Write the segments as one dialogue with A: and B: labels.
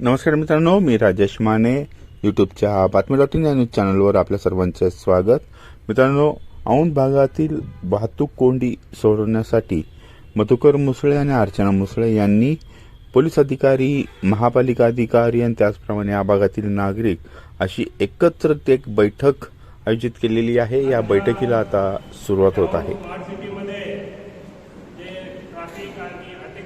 A: नमस्कार मित्रांनो मी राजेश माने यूट्यूबच्या बातमी डॉट इन या न्यूज चॅनलवर आपल्या सर्वांचे स्वागत. मित्रांनो औंध भागातील वाहतूक कोंडी सोडवण्यासाठी मधुकर मुसळे आणि अर्चना मुसळे यांनी पोलीस अधिकारी महापालिका अधिकारी आणि त्याचप्रमाणे या भागातील नागरिक अशी एकत्र एक बैठक आयोजित केलेली आहे. या बैठकीला आता सुरुवात होत आहे.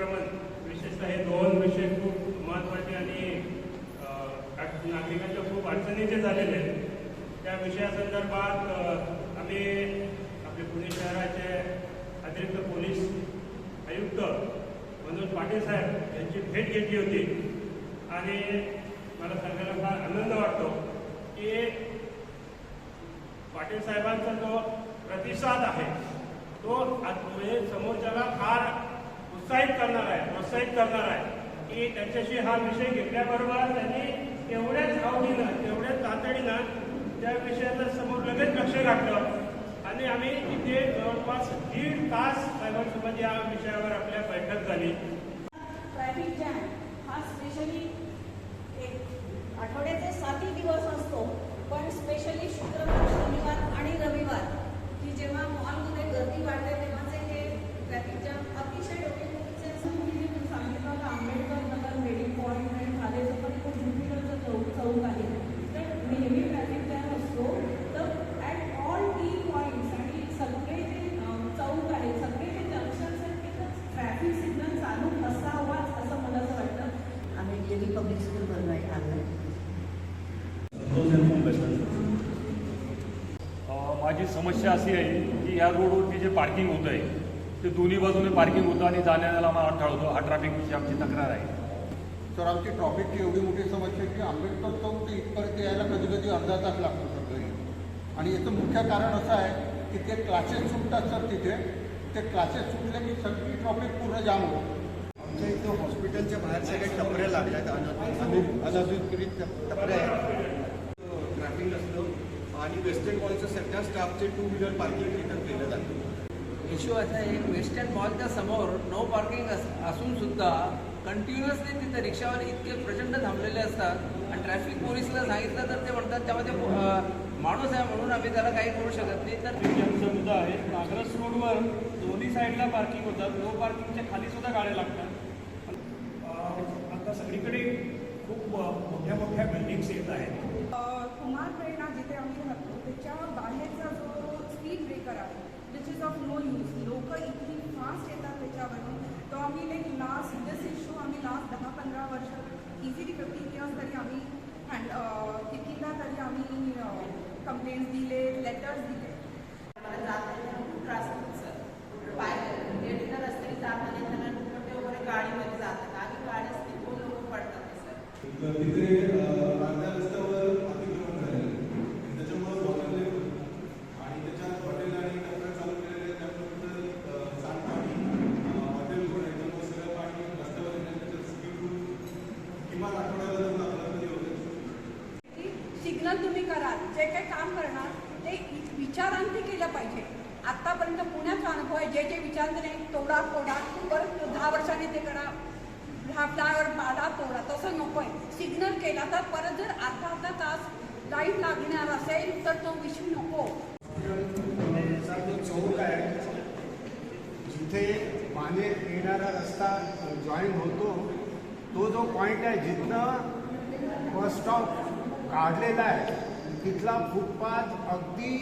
B: स्मार्ट अतिक्रमण विशेषतः हे दोन विषय खूप महत्त्वाचे आणि नागरिकांच्या खूप अडचणीचे झालेले आहेत. त्या विषयासंदर्भात आम्ही आपले पुणे शहराचे अतिरिक्त पोलीस आयुक्त मनोज पाटील साहेब यांची भेट घेतली होती. आणि मला सांगायला फार आनंद वाटतो की पाटील साहेबांचा जो प्रतिसाद आहे तो आज समोरच्याला फार उत्साहित करणार आहे प्रोत्साहित करणार आहे. की त्यांच्याशी हा विषय घेतल्याबरोबर त्यांनी तेवढ्याच आवडीनं तेवढ्याच तातडीनं त्या विषयाचा समोर लगेच लक्ष घातलं. आणि आम्ही तिथे जवळपास दीड तास साहेबांसोबत या विषयावर आपल्या बैठक झाली.
C: ट्रॅफिक जॅम हा स्पेशली एक आठवड्याचे सातही दिवस असतो पण स्पेशली शुक्रवार शनिवार आणि रविवार की जेव्हा मॉलमध्ये गर्दी वाढते तेव्हाचे हे ट्रॅफिक जॅम अतिशय डोकेदुखीचे असं मी सांगितलं का आंबेडकर नगर मेडिक पॉईंट आणि झालेचं पण खूप डिफिकल्टचं चौक चौक आहे तर नेहमी ट्रॅफिक जॅम असतो तर ॲट ऑल टी पॉईंट्स आणि सगळे जे अं, चौक आहेत सगळे जे जंक्शन्स आहेत तिथं ट्रॅफिक सिग्नल चालू असावाच असं मला असं वाटतं
D: आम्ही जेली पब्लिक स्कूल बनवाय आणलं
E: माझी समस्या अशी आहे की या रोडवरती जे पार्किंग होतं आहे ते दोन्ही बाजूने पार्किंग होतं आणि जाण्याला आम्हाला अडथळा होतो. हा ट्रॅफिकची आमची तक्रार आहे.
F: तर आमची ट्रॉफिकची एवढी मोठी समस्या आहे की आंबेडकर चौक ते इथपर्यंत यायला कधी कधी अर्धा तास लागतो सकाळी आणि याचं मुख्य कारण असं आहे की ते क्लासेस सुटतात सर तिथे. ते क्लासेस सुटले की सगळी ट्रॉफिक पूर्ण जाम होतं.
G: आमच्या इथं हॉस्पिटलच्या बाहेर सगळे टपऱ्या लागल्यात. अनाधिकृत अनाधिकृत टपऱ्या आहेत. आणि वेस्टर्न मॉलचं सध्या स्टाफचे टू व्हीलर पार्किंग तिथं केलं जातं
H: इश्यू असा आहे वेस्टर्न मॉलच्या समोर नो पार्किंग अस असून सुद्धा कंटिन्युअसली तिथे रिक्षावाले इतके प्रचंड थांबलेले असतात आणि ट्रॅफिक पोलिसला सांगितलं तर ते म्हणतात त्यामध्ये माणूस आहे म्हणून आम्ही त्याला काही करू शकत नाही. तर
B: मुद्दा आहे. नागरस रोडवर दोन्ही साईडला पार्किंग होतात. नो पार्किंगच्या खाली सुद्धा गाड्या लागतात. आता सगळीकडे खूप मोठ्या मोठ्या बिल्डिंग्स येत आहेत.
I: त्याच्या बाहेरचा जो स्पीड ब्रेकर आहे which is of no use लोक इतकी फास्ट येतात त्याच्यावरून तो आम्ही लाईक लास्ट दिस इश्यू आम्ही लास्ट दहा पंधरा वर्ष इझिली फिफ्टीन इयर्स तरी आम्ही हँड कितीदा तरी आम्ही कंप्लेंट्स दिले लेटर्स दिले
G: जिथे माने येणारा रस्ता जॉईन होतो तो जो पॉईंट आहे जिथनं बस स्टॉप काढलेला आहे तिथला फुटपाथ अगदी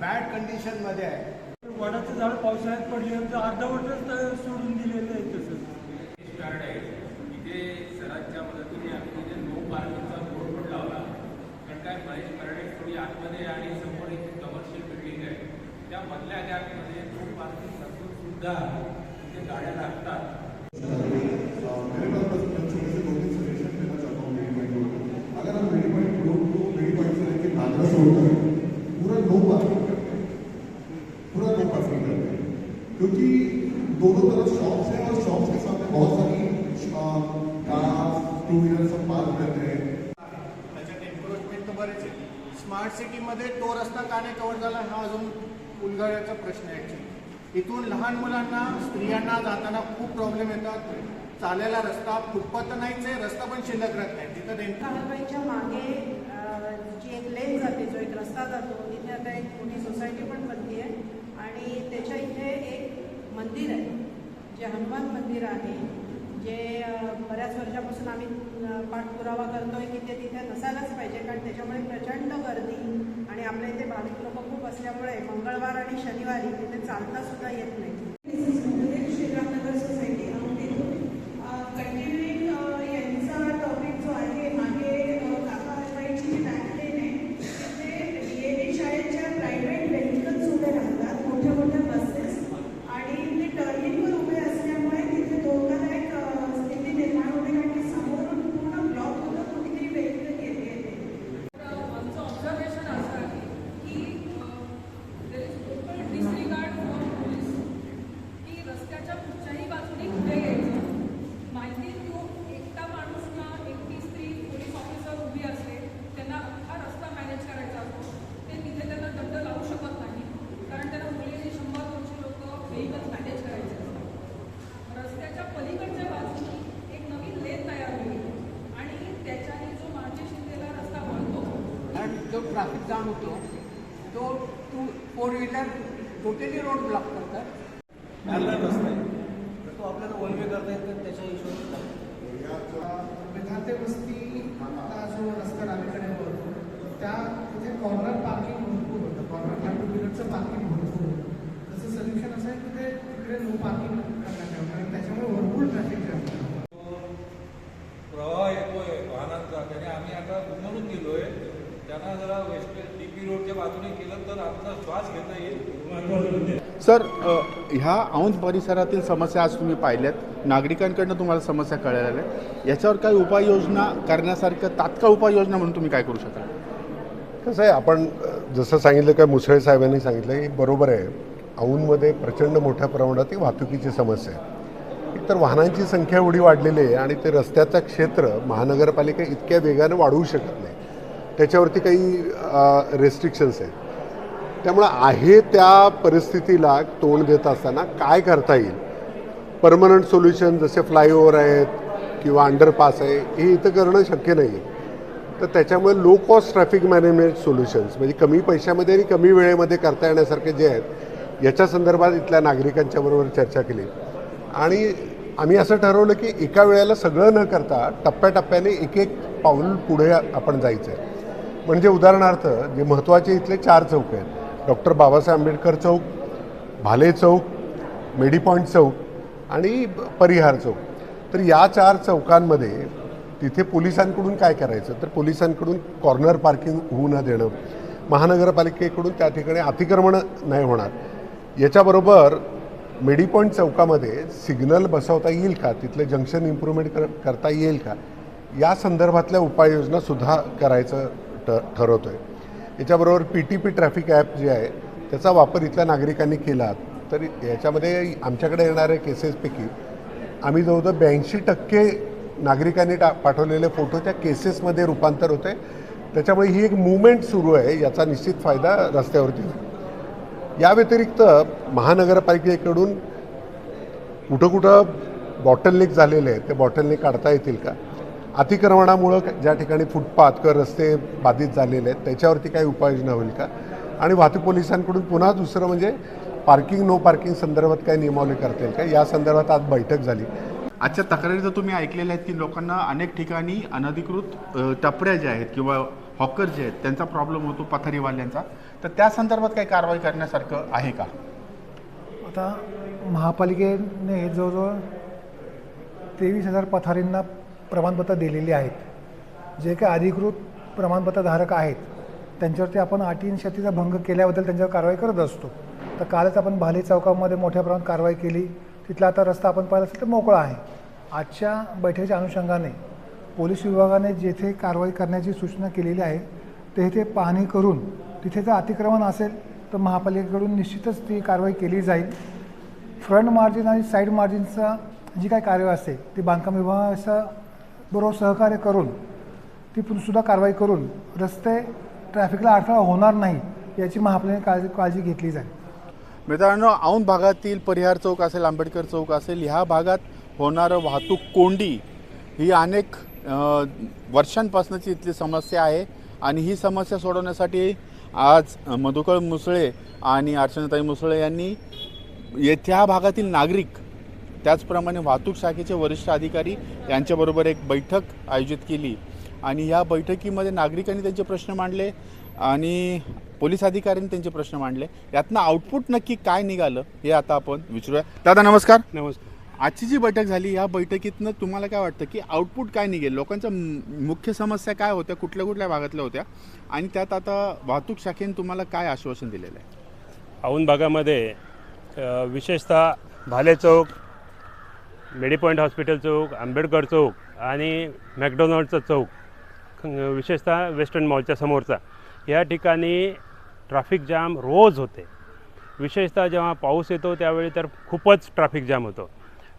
G: बॅड कंडिशनमध्ये आहे.
B: वडाचं झाड पावसाळ्यात पडल्यानंतर अर्धवटच सोडून दिलेलं आहे तसं
E: स्टार्ट आहे तिथे सरांच्या मदतीने आम्ही तिथे नो पार्किंगचा बोर्ड पण लावला कारण काय महेश कराडे थोडी आतमध्ये आणि समोर एक कमर्शियल बिल्डिंग आहे. त्या मधल्या गॅपमध्ये दोन पार्किंग असून सुद्धा तिथे गाड्या लागतात
J: मेरे पास बस मैं छोटे से दो तीन सजेशन देना चाहता हूँ मेरी पॉइंट को अगर हम मेरी पॉइंट रोड को मेरी पॉइंट से लेके नागरा रोड तक पूरा नो पार्किंग करते हैं पूरा नो पार्किंग करते हैं क्योंकि दोनों तरफ शॉप्स हैं और शॉप्स के सामने बहुत सारी कार टू व्हीलर सब पार्क रहते हैं
G: त्याच्यात एन्क्रोचमेंट तर बरेच आहे स्मार्ट सिटीमध्ये तो रस्ता का नाही कव्हर झाला हा अजून उलगडायचा प्रश्न आहे ॲक्च्युली इथून लहान मुलांना स्त्रियांना जाताना खूप प्रॉब्लेम येतात.
F: चालायला रस्ता फुटपाथ नाहीच आहे रस्ता पण शिल्लक राहत नाही. तिथं नेमकं
D: मागे जी एक लेन जाते जो एक रस्ता जातो तिथे आता एक मोठी सोसायटी पण बनली आहे. आणि त्याच्या इथे एक मंदिर आहे जे हनुमान मंदिर आहे. जे बऱ्याच वर्षापासून आम्ही पाठपुरावा करतोय की ते तिथे नसायलाच पाहिजे. कारण त्याच्यामुळे प्रचंड गर्दी आणि आपल्या इथे भाविक लोक खूप असल्यामुळे मंगळवार आणि शनिवारी तिथे चालता सुद्धा येत नाही
I: श्रीरामनगर सोसायटी कंटिन्युइंग यांचा टॉपिक जो आहे मागे अ, काका हलवाईची जी बँक लेन आहे तिथे डीएडी शाळेच्या प्रायव्हेट व्हेकल्स उभे राहतात मोठ्या मोठ्या बसेस आणि ते टर्निंगवर उभे असल्यामुळे तिथे धोकादायक अ, स्थिती निर्माण होते कारण की समोरून पूर्ण ब्लॉक होतं कुठेतरी व्हेकल येते येते
K: आमचं ऑब्झर्वेशन असं आहे की there is total disregard for police की रस्त्याच्या कुठच्याही बाजूने कुठे यायचं माहिती देऊन एकटा माणूस किंवा एकटी स्त्री पोलीस ऑफिसर उभी असते त्यांना हा रस्ता मॅनेज करायचा असतो ते तिथे त्यांना दंड लावू शकत नाही कारण त्यांना उरलेली शंभर दोनशे लोक व्हेकल्स मॅनेज करायचे असतात रस्त्याच्या पलीकडच्या बाजूने एक नवीन लेन तयार होईल आणि त्याच्याने जो मार्जे शिंदेला रस्ता वळतो
H: आणि जो ट्रॅफिक जाम होतो. तो two four wheeler totally road block करतात
G: पॅरलर रस्ता आहे. तर तो आपल्याला वन वे करता येत नाही, त्याच्या हिशोबाने
L: विधाते वस्ती हा जो रस्ता डावीकडे त्या तिथे कॉर्नर पार्किंग भरपूर होतं. कॉर्नर टू व्हीलरचं पार्किंग भरपूर होतं. त्याचं सोल्युशन असं आहे की ते तिकडे नो पार्किंग करण्यात यावं कारण त्याच्यामुळे भरपूर ट्रॅफिक जाम होतं.
E: प्रवाह येतोय वाहनांचा त्याने आम्ही आता गुंतवणूक केलोय त्यांना जरा वेस्ट डी पी रोडच्या बाजूने केलं तर आमचा श्वास घेता येईल.
B: महत्त्वाचं मुद्दे
A: सर ह्या औंध परिसरातील समस्या आज तुम्ही पाहिल्यात. नागरिकांकडनं तुम्हाला समस्या आहेत. याच्यावर काही उपाययोजना करण्यासारखं तात्काळ उपाययोजना म्हणून तुम्ही काय करू शकाल?
M: कसं आहे आपण जसं सांगितलं काय मुसळे साहेबांनी सांगितलं हे बरोबर आहे. औंधमध्ये प्रचंड मोठ्या प्रमाणात ही वाहतुकीची समस्या आहे. एकतर वाहनांची संख्या एवढी वाढलेली आहे आणि ते रस्त्याचं क्षेत्र महानगरपालिका इतक्या वेगानं वाढवू शकत नाही. त्याच्यावरती काही रेस्ट्रिक्शन्स आहेत. त्यामुळं आहे त्या परिस्थितीला तोंड देत असताना काय करता येईल? परमनंट सोल्युशन जसे फ्लायओव्हर आहेत किंवा अंडरपास आहे हे इथं करणं शक्य नाही. आहे तर त्याच्यामुळे low cost traffic management solutions म्हणजे कमी पैशामध्ये आणि कमी वेळेमध्ये करता येण्यासारखे जे आहेत याच्या संदर्भात इथल्या नागरिकांच्या बरोबर चर्चा केली. आणि आम्ही असं ठरवलं की एका वेळेला सगळं न करता टप्प्याटप्प्याने एक एक पाऊल पुढे आपण जायचं आहे म्हणजे उदाहरणार्थ जे महत्त्वाचे इथले चार चौक आहेत. डॉक्टर बाबासाहेब आंबेडकर चौक भाले चौक मेडी पॉईंट चौक आणि परिहार चौक. तर या चार चौकांमध्ये तिथे पोलिसांकडून काय करायचं? तर पोलिसांकडून कॉर्नर पार्किंग होऊ न देणं महानगरपालिकेकडून त्या ठिकाणी अतिक्रमण नाही होणार. याच्याबरोबर मेडी पॉईंट चौकामध्ये सिग्नल बसवता येईल का? तिथलं जंक्शन इम्प्रूव्हमेंट कर करता येईल का? या संदर्भातल्या उपाययोजनासुद्धा करायचं ठ ठरवतो आहे याच्याबरोबर P T P traffic app जे आहे त्याचा वापर इथल्या नागरिकांनी केला. तर याच्यामध्ये आमच्याकडे येणाऱ्या केसेसपैकी आम्ही जवळजवळ ब्याऐंशी टक्के नागरिकांनी टा पाठवलेले फोटो त्या केसेसमध्ये रूपांतर होते त्याच्यामुळे ही एक मुवमेंट सुरू आहे याचा निश्चित फायदा रस्त्यावरती या व्यतिरिक्त महानगरपालिकेकडून कुठं कुठं बॉटलनेक झालेले आहेत ते बॉटलनेक काढता येतील का? अतिक्रमणामुळं ज्या ठिकाणी फुटपाथ किंवा रस्ते बाधित झालेले आहेत त्याच्यावरती काही उपाययोजना होईल का? आणि वाहतूक पोलिसांकडून पुन्हा दुसरं म्हणजे पार्किंग नो पार्किंग संदर्भात काय नियमावली करता येईल का? या संदर्भात आज बैठक झाली.
A: आजच्या तक्रारी तर तुम्ही ऐकलेल्या आहेत की लोकांना अनेक ठिकाणी अनधिकृत टपऱ्या ज्या आहेत किंवा हॉकर जे आहेत त्यांचा प्रॉब्लेम होतो पथारीवाल्यांचा. तर त्या संदर्भात काही कारवाई करण्यासारखं आहे का?
L: आता महापालिकेने जवळजवळ तेवीस हजार पथारींना प्रमाणपत्र दिलेली आहेत. जे काही अधिकृत प्रमाणपत्रधारक आहेत त्यांच्यावरती आपण अटी शतीचा भंग केल्याबद्दल त्यांच्यावर कारवाई करत असतो. तर कालच आपण भाले चौकामध्ये मोठ्या प्रमाणात कारवाई केली. तिथला आता रस्ता आपण पाहिला असेल तर मोकळा आहे. आजच्या बैठकीच्या अनुषंगाने पोलीस विभागाने जेथे कारवाई करण्याची सूचना केलेली आहे तेथे पाहणी करून तिथे जर अतिक्रमण असेल तर महापालिकेकडून निश्चितच ती कारवाई केली जाईल. फ्रंट मार्जिन आणि साईड मार्जिनचा जी काही कार्यवाही असते ती बांधकाम विभागाचा बरोबर सहकार्य करून ती सुद्धा कारवाई करून रस्ते ट्रॅफिकला अडथळा होणार नाही याची महापालिकेने काळजी काळजी घेतली जाईल.
A: मित्रांनो औंध भागातील परिहार चौक असेल आंबेडकर चौक असेल ह्या भागात होणारं वाहतूक कोंडी ही अनेक वर्षांपासूनची इथली समस्या आहे आणि ही समस्या सोडवण्यासाठी आज मधुकर मुसळे आणि अर्चनाताई मुसळे यांनी येथ्या भागातील नागरिक त्याचप्रमाणे वाहतूक शाखेचे वरिष्ठ अधिकारी यांच्याबरोबर एक बैठक आयोजित केली. आणि या बैठकीमध्ये नागरिकांनी त्यांचे प्रश्न मांडले आणि पोलीस अधिकाऱ्यांनी त्यांचे प्रश्न मांडले. यातनं आउटपुट नक्की काय निघालं हे आता आपण विचारूया. दादा नमस्कार.
B: नमस्कार.
A: आजची जी बैठक झाली या बैठकीतनं तुम्हाला काय वाटतं की आउटपुट काय निघेल? लोकांच्या मुख्य समस्या काय होत्या? कुठल्या कुठल्या भागातल्या होत्या? आणि त्यात आता वाहतूक शाखेने तुम्हाला काय आश्वासन दिलेलं आहे?
B: औंध भागामध्ये विशेषतः भाले चौक मेडी पॉईंट हॉस्पिटल चौक आंबेडकर चौक आणि मॅकडॉनल्डचा चौक विशेषतः वेस्टर्न मॉलच्या समोरचा. या ठिकाणी ट्रॅफिक जाम रोज होते. विशेषतः जेव्हा पाऊस येतो त्यावेळी तर खूपच ट्रॅफिक जाम होतो.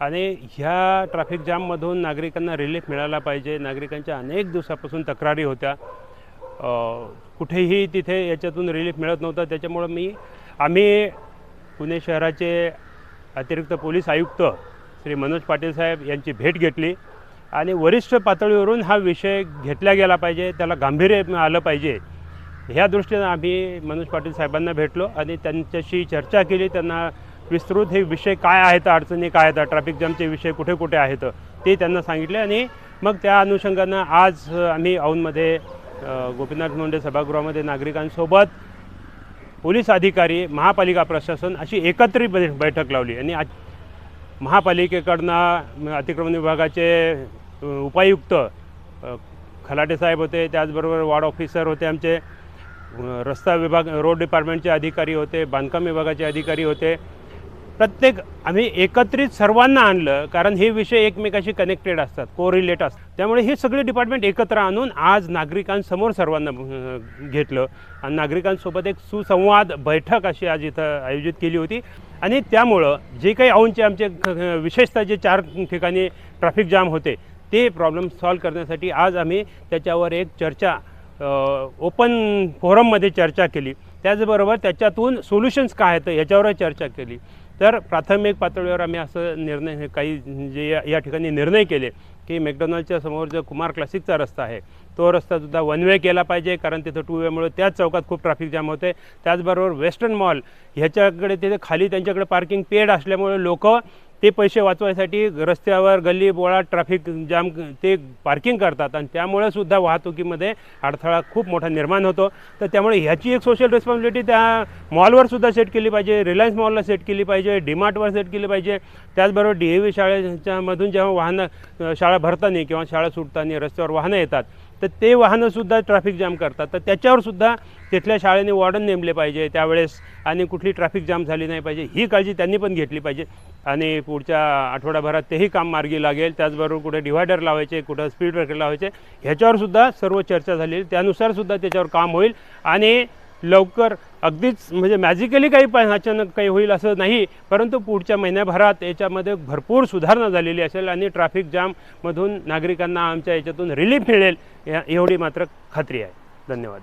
B: आणि ह्या ट्रॅफिक जाममधून नागरिकांना रिलीफ मिळाला पाहिजे. नागरिकांच्या अनेक दिवसापासून तक्रारी होत्या. कुठेही तिथे याच्यातून रिलीफ मिळत नव्हतं. त्याच्यामुळं मी आम्ही पुणे शहराचे अतिरिक्त पोलीस आयुक्त श्री मनोज पाटील साहेब यांची भेट घेतली. आणि वरिष्ठ पातळीवरून हा विषय घेतला गेला पाहिजे त्याला गांभीर्य आलं पाहिजे. ह्या दृष्टीनं आम्ही मनोज पाटील साहेबांना भेटलो आणि त्यांच्याशी चर्चा केली. त्यांना विस्तृत हे विषय काय आहेत अडचणी काय आहेत ट्रॅफिक जामचे विषय कुठे कुठे आहेत ते त्यांना सांगितले. आणि मग त्या अनुषंगानं आज आम्ही औंधमध्ये गोपीनाथ मुंडे सभागृहामध्ये नागरिकांसोबत पोलीस अधिकारी महापालिका प्रशासन अशी एकत्रित बैठक लावली. आणि आज महापालिकेकडनं अतिक्रमण विभागाचे उपायुक्त खलाटे साहेब होते त्याचबरोबर वार्ड ऑफिसर होते आमचे रस्ता विभाग रोड डिपार्टमेंटचे अधिकारी होते बांधकाम विभागाचे अधिकारी होते. प्रत्येक आम्ही एकत्रित सर्वांना आणलं कारण हे विषय एकमेकाशी कनेक्टेड असतात कोरिलेट असतात. त्यामुळे हे सगळे डिपार्टमेंट एकत्र आणून आज नागरिकांसमोर सर्वांना घेतलं. आणि नागरिकांसोबत एक सुसंवाद बैठक अशी आज इथं आयोजित केली होती. आणि त्यामुळं जे काही औंचे आमचे विशेषतः जे चार ठिकाणी ट्रॅफिक जाम होते ते प्रॉब्लेम सॉल्व करण्यासाठी आज आम्ही त्याच्यावर एक चर्चा ओपन फोरममध्ये चर्चा केली. त्याचबरोबर त्याच्यातून सोल्युशन्स काय आहेत याच्यावर चर्चा केली. तर प्राथमिक पातळीवर आम्ही असं निर्णय काही जे या- या ठिकाणी निर्णय केले की मॅकडॉनल्डच्या समोर जो कुमार क्लासिकचा रस्ता आहे तो रस्तासुद्धा वन वे केला पाहिजे कारण तिथं टू वेमुळे त्याच चौकात खूप ट्रॅफिक जाम होते त्याचबरोबर वेस्टर्न मॉल ह्याच्याकडे तिथे खाली त्यांच्याकडे पार्किंग पेड असल्यामुळे लोक ते पैसे वाचवायसाठी रस्त्यावर गल्ली बोळा ट्रॅफिक जाम ते पार्किंग करतात. आणि त्यामुळे सुद्धा वाहतुकीमध्ये अडथळा खूप मोठा निर्माण होतो. तर त्यामुळे ह्याची एक सोशल रिस्पॉन्सिबिलिटी त्या मॉलवर सुद्धा सेट केली पाहिजे रिलायन्स मॉलला सेट केली पाहिजे डीमार्टवर सेट केली पाहिजे. त्याचबरोबर डी ए व्ही शाळेच्यामधून जेव्हा वाहनं शाळा भरताना किंवा शाळा सुटताना रस्त्यावर वाहनं येतात तर ते वाहनंसुद्धा ट्रॅफिक जाम करतात. तर त्याच्यावरसुद्धा तिथल्या शाळेने वॉर्डन नेमले पाहिजे त्यावेळेस आणि कुठली ट्रॅफिक जाम झाली नाही पाहिजे ही काळजी त्यांनी पण घेतली पाहिजे. आणि पुढच्या आठवड्याभरात तेही काम मार्गी लागेल. त्याचबरोबर कुठे डिव्हायडर लावायचे कुठं स्पीड ब्रेकर लावायचे ह्याच्यावरसुद्धा सर्व चर्चा झाली. त्यानुसारसुद्धा त्याच्यावर काम होईल. आणि लवकर अगदीच म्हणजे मॅजिकली काही पण अचानक काही होईल असं नाही परंतु पुढच्या महिन्याभरात याच्यामध्ये भरपूर सुधारणा झालेली असेल आणि ट्रॅफिक जाममधून नागरिकांना आमच्या याच्यातून रिलीफ मिळेल या एवढी मात्र खात्री आहे. धन्यवाद.